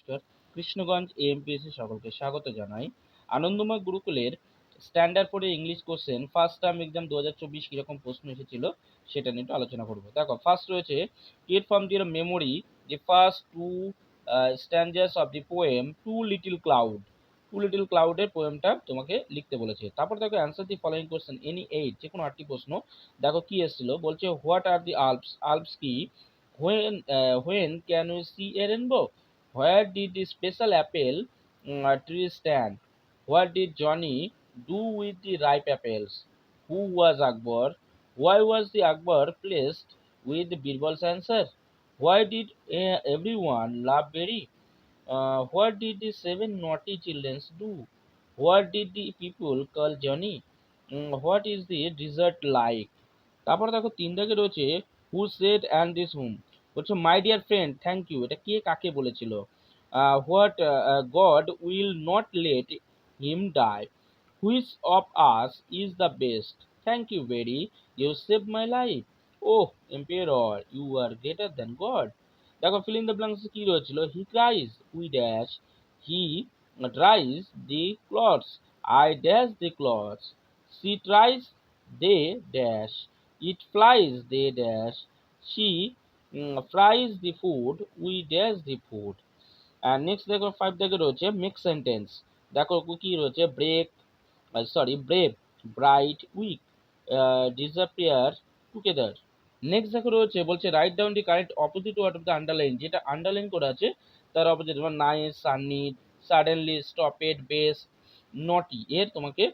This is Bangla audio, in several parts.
নমস্কার। কৃষ্ণগঞ্জ এএমপিএসসি সকলকে স্বাগত জানাই। আনন্দময় গুরুকুলের স্ট্যান্ডার্ড ফোরে English question first term exam দু হাজার চব্বিশ কীরকম প্রশ্ন এসেছিল সেটা নিয়ে একটু আলোচনা করব। দেখো ফার্স্ট রয়েছে টেট ফ্রম দিয়ার মেমোরি যে first two stanzas of the poem two little cloud two little ক্লাউডের পোয়েমটা তোমাকে লিখতে বলেছে। তারপর দেখো answer the following question any eight যে কোনো আটটি প্রশ্ন। দেখো, কি এসেছিল? বলছে what are the Alps Alps কি? When when can you see a rainbow where did the special apple tree stand where did Johnny do with the ripe apples who was Akbar why was the Akbar pleased with Birbal answer why did every one love Berry what did the seven naughty childrens do what did the people call Johnny what is the desert like তারপর দেখো তিন দিকে রয়েছে who set and this whom বলছে my dear friend thank you এটা কে কাকে বলেছিল? What God will not let him die which of us is the best thank you very you save my life oh emperor you are greater than God দেখো ফিল দ্য ব্ল্যাঙ্কস কি রয়েছিল? He cries we dash he dries the clothes I dash the clothes she tries they dash it flies they she mm, fries the food, we dash the food. And next দেখো ফাইভ দেখে রয়েছে মিক্স সেন্টেন্স দেখো কি রয়েছে? Break sorry brave bright weak disappear together next দেখো রয়েছে, বলছে write down the correct opposite word of the underline যেটা আন্ডারলাইন করা আছে, তার অপোজিট যেমন nice sunny suddenly stopped base naughty এর তোমাকে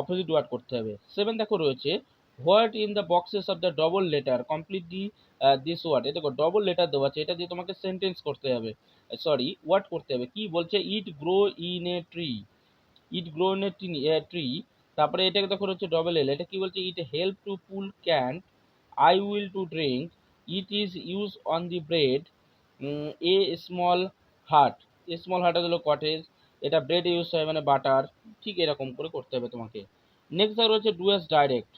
অপোজিট ওয়ার্ড করতে হবে। সেভেন দেখো রয়েছে what in the boxes of the double letter complete the this word দেখো ডবল লেটার দেওয়া আছে। এটা দিয়ে তোমাকে সেন্টেন্স করতে হবে। সরি ওয়াট করতে হবে। কি বলছে? It grow in a tree it grow in a tree তারপরে এটাকে দেখো, হচ্ছে ডবল এল এটা কি বলছে? It help to pull can't I will to drink it is use on the bread a small heart a small heart হলো কটেজ এটা ব্রেড ইউজ হয় মানে বাটার ঠিক এরকম করে করতে হবে তোমাকে। নেক্সট রয়েছে do as directed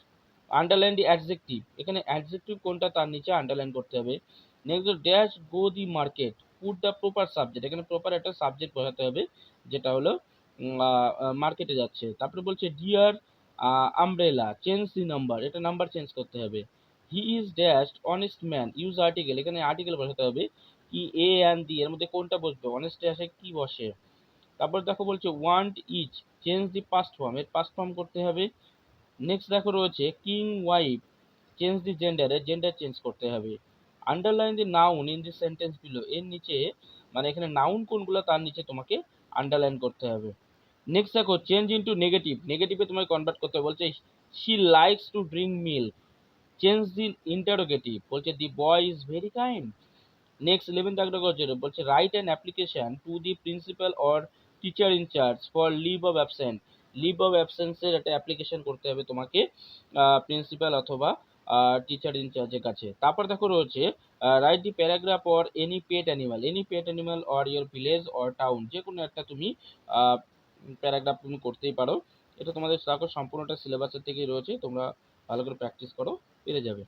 underline the adjective এখানে অ্যাডজেক্টিভ কোনটা, তার নিচে আন্ডারলাইন করতে হবে। Next dash go the market put the proper subject এখানে প্রপার একটা সাবজেক্ট বোঝাতে হবে, যেটা হলো মার্কেটে যাচ্ছে। তারপরে বলছে dear umbrella change the number এটা নাম্বার চেঞ্জ করতে হবে। He is dash honest man use article এখানে আর্টিকেল বসাতে হবে কি এ অ্যান্ড দি এর মধ্যে কোনটা বসবে? অনেস্ট ড্যাশে কি বসে? তারপর দেখো বলছে want each change the past form এর পাস্ট ফর্ম করতে হবে। নেক্সট দেখো রয়েছে কিং ওয়াইফ চেঞ্জ দি জেন্ডারে জেন্ডার চেঞ্জ করতে হবে। Underline the noun in the sentence below এর নিচে মানে এখানে নাউন কোনগুলো তার নিচে তোমাকে আন্ডারলাইন করতে হবে। নেক্সট দেখো চেঞ্জ ইন্টু নেগেটিভ নেগেটিভে তোমাকে কনভার্ট করতে বলছে she likes to drink milk change the interrogative বলছে the boy is very kind next eleven দেখো বলছে write an application to the principal or teacher in charge for leave of absent leave of অ্যাবসেন্সের একটা অ্যাপ্লিকেশন করতে হবে তোমাকে প্রিন্সিপাল অথবা টিচার ইনচার্জের কাছে। তারপর দেখো রয়েছে write the paragraph or any pet animal any pet animal or your village or town যে কোনো একটা তুমি প্যারাগ্রাফ তুমি করতেই পারো। এটা তোমাদের সম্পূর্ণটা সিলেবাসের থেকেই রয়েছে, তোমরা ভালো করে প্র্যাকটিস করো, পেরে যাবে।